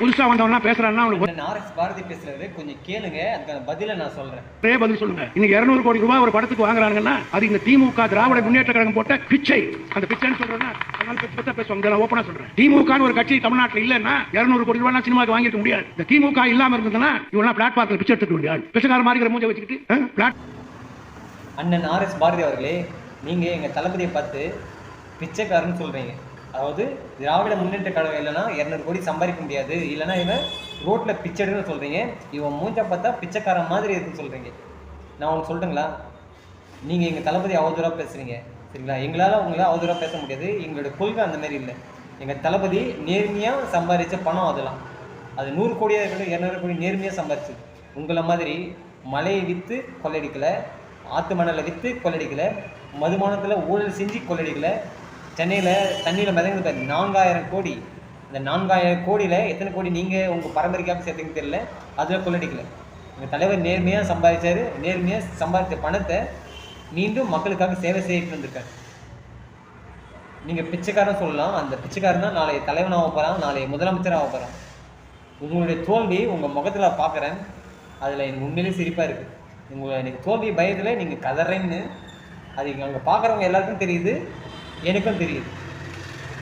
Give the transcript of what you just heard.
புதுசா வந்தவனா பேசுறான்னா அவனுக்கு ஆர்எஸ் பாரதி பேசுறாரு? கொஞ்சம் கேளுங்க. அதுக்கான பதிலை நான் சொல்றேன். ஒரே பதில் சொல்லுங்க. இன்னைக்கு 200 கோடி ரூபாய் ஒரு படத்துக்கு வாங்குறாங்கன்னா அது இந்த திமுக திராவிட முன்னேற்ற கழகம் போட்ட பிச்சை. அந்த பிச்சைன்னு சொல்றேன்னா அதனால பத்தி பேசுவாங்க நான் ஓப்பனா சொல்றேன். திமுக ஒரு கட்சி தமிழ்நாட்டுல இல்லன்னா 200 கோடி ரூபாய் சினிமாக்கு வாங்கிருக்க முடியாது. இந்த திமுக இல்லாம இருந்ததுன்னா இவெல்லாம் பிளாட்பார்க்ல பிச்சை எடுத்துக்க முடியாது. பிச்சைக்கார மாதிரி மூஞ்ச வச்சுக்கிட்டு பிளாட் அண்ணன் ஆர்எஸ் பாரதி அவர்களே நீங்க எங்க தளபதியை பார்த்து பிச்சைக்காரன்னு சொல்றீங்க. அதாவது திராவிட முன்னேற்ற கழகம் இல்லைன்னா இரநூறு கோடி சம்பாதிக்க முடியாது. இல்லைன்னா இவன் ரோட்ல பிச்சைடுன்னு சொல்றீங்க. இவன் மூஞ்ச பார்த்தா பிச்சைக்காரன் மாதிரி இருக்குன்னு சொல்றீங்க. நான் உங்களுக்கு சொல்லட்டுங்களா நீங்க எங்க தளபதி அவதூறா பேசுறீங்க. சரிங்களா? எங்களால் உங்களை அவதூறா பேச முடியாது. எங்களோட கொள்கை அந்த மாதிரி இல்லை. எங்க தளபதி நேர்மையா சம்பாதிச்ச பணம் அதெல்லாம். அது நூறு கோடியாக இருக்கட்டும் இரநூறு கோடி நேர்மையாக சம்பாதிச்சது. உங்களை மாதிரி மலையை விற்று கொள்ளடிக்கல ஆத்து மணலை விற்று கொள்ளடிக்கல மதுபானத்தில் ஊழல் செஞ்சு கொள்ளடிக்கல சென்னையில் தண்ணியில் மிதங்குது பாரு நான்காயிரம் கோடி. இந்த நான்காயிரம் கோடியில் எத்தனை கோடி நீங்கள் உங்கள் பரம்பரைக்காக சேர்த்துக்கு தெரியல. அதில் கொள்ளடிக்கல எங்கள் தலைவர் நேர்மையாக சம்பாதிச்சார். நேர்மையாக சம்பாதித்த பணத்தை மீண்டும் மக்களுக்காக சேவை செய்யிட்டு வந்திருக்காரு. நீங்கள் பிச்சைக்காரன் சொல்லலாம். அந்த பிச்சைக்காரன் தான் நாளை தலைவனாக போகிறான் நாளை முதலமைச்சராக போகிறான் உங்களுடைய தோல்வி உங்கள் முகத்தில் பார்க்குறேன். அதில் எனக்கு உண்மையிலேயே சிரிப்பாக இருக்குது உங்களை எனக்கு தோல்வி பயத்தில் நீங்கள் கதறேன்னு அது அங்கே பார்க்குறவங்க எல்லாருக்கும் தெரியுது. எனக்கும் தெரியுது.